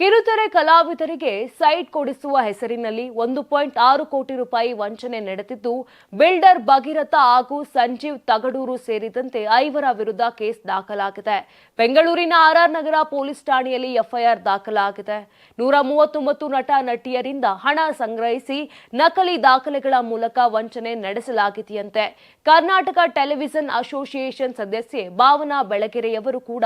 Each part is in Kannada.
ಕಿರುತೆರೆ ಕಲಾವಿದರಿಗೆ ಸೈಟ್ ಕೊಡಿಸುವ ಹೆಸರಿನಲ್ಲಿ ಒಂದು ಪಾಯಿಂಟ್ ಆರು ಕೋಟಿ ರೂಪಾಯಿ ವಂಚನೆ ನಡೆದಿದ್ದು, ಬಿಲ್ಡರ್ ಭಗೀರಥ ಹಾಗೂ ಸಂಜೀವ್ ತಗಡೂರು ಸೇರಿದಂತೆ ಐವರ ವಿರುದ್ಧ ಕೇಸ್ ದಾಖಲಾಗಿದೆ. ಬೆಂಗಳೂರಿನ ಆರ್ಆರ್ ನಗರ ಪೊಲೀಸ್ ಠಾಣೆಯಲ್ಲಿ ಎಫ್ಐಆರ್ ದಾಖಲಾಗಿದೆ. ನೂರ ಮೂವತ್ತೊಂಬತ್ತು ನಟ ನಟಿಯರಿಂದ ಹಣ ಸಂಗ್ರಹಿಸಿ ನಕಲಿ ದಾಖಲೆಗಳ ಮೂಲಕ ವಂಚನೆ ನಡೆಸಲಾಗಿದೆಯಂತೆ. ಕರ್ನಾಟಕ ಟೆಲಿವಿಷನ್ ಅಸೋಸಿಯೇಷನ್ ಸದಸ್ಯೆ ಭಾವನಾ ಬೆಳಗೆರೆಯವರು ಕೂಡ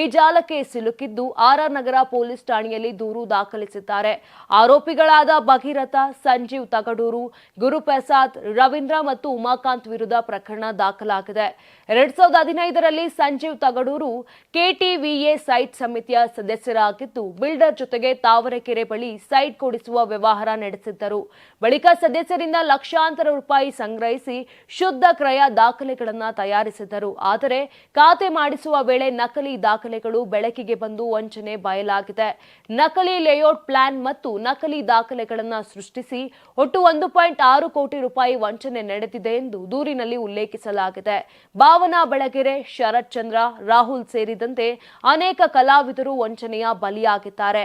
ಈ ಜಾಲಕ್ಕೆ ಸಿಲುಕಿದ್ದು, ಆರ್ಆರ್ ನಗರ ಪೊಲೀಸ್ ಠಾಣೆಯಲ್ಲಿ ದೂರು ದಾಖಲಿಸಿದ್ದಾರೆ. ಆರೋಪಿಗಳಾದ ಭಗೀರಥ, ಸಂಜೀವ್ ತಗಡೂರು, ಗುರುಪ್ರಸಾದ್, ರವೀಂದ್ರ ಮತ್ತು ಉಮಾಕಾಂತ್ ವಿರುದ್ಧ ಪ್ರಕರಣ ದಾಖಲಾಗಿದೆ. ಎರಡ್ ಸಾವಿರದ ಹದಿನೈದರಲ್ಲಿ ಸಂಜೀವ್ ತಗಡೂರು ಕೆಟಿವಿಎ ಸೈಟ್ ಸಮಿತಿಯ ಸದಸ್ಯರಾಗಿದ್ದು, ಬಿಲ್ಡರ್ ಜೊತೆಗೆ ತಾವರೆಕೆರೆ ಬಳಿ ಸೈಟ್ ಕೊಡಿಸುವ ವ್ಯವಹಾರ ನಡೆಸಿದ್ದರು. ಬಳಿಕ ಸದಸ್ಯರಿಂದ ಲಕ್ಷಾಂತರ ರೂಪಾಯಿ ಸಂಗ್ರಹಿಸಿ ಶುದ್ಧ ಕ್ರಯ ದಾಖಲೆಗಳನ್ನು ತಯಾರಿಸಿದ್ದರು. ಆದರೆ, ಖಾತೆ ಮಾಡಿಸುವ ವೇಳೆ ನಕಲಿ ದಾಖಲೆಗಳು ಬೆಳಕಿಗೆ ಬಂದು ವಂಚನೆ ಬಯಲಾಗಿದೆ. ನಕಲಿ ಲೇಔಟ್ ಪ್ಲಾನ್ ಮತ್ತು ನಕಲಿ ದಾಖಲೆಗಳನ್ನು ಸೃಷ್ಟಿಸಿ ಒಟ್ಟು ಒಂದು ಪಾಯಿಂಟ್ ಆರು ಕೋಟಿ ರೂಪಾಯಿ ವಂಚನೆ ನಡೆದಿದೆ ಎಂದು ದೂರಿನಲ್ಲಿ ಉಲ್ಲೇಖಿಸಲಾಗಿದೆ. ಭಾವನಾ ಬೆಳಗೆರೆ ಶರತ್ ಚಂದ್ರ ರಾಹುಲ್ ಸೇರಿದಂತೆ ಅನೇಕ ಕಲಾವಿದರು ವಂಚನೆಯ ಬಲಿಯಾಗಿದ್ದಾರೆ.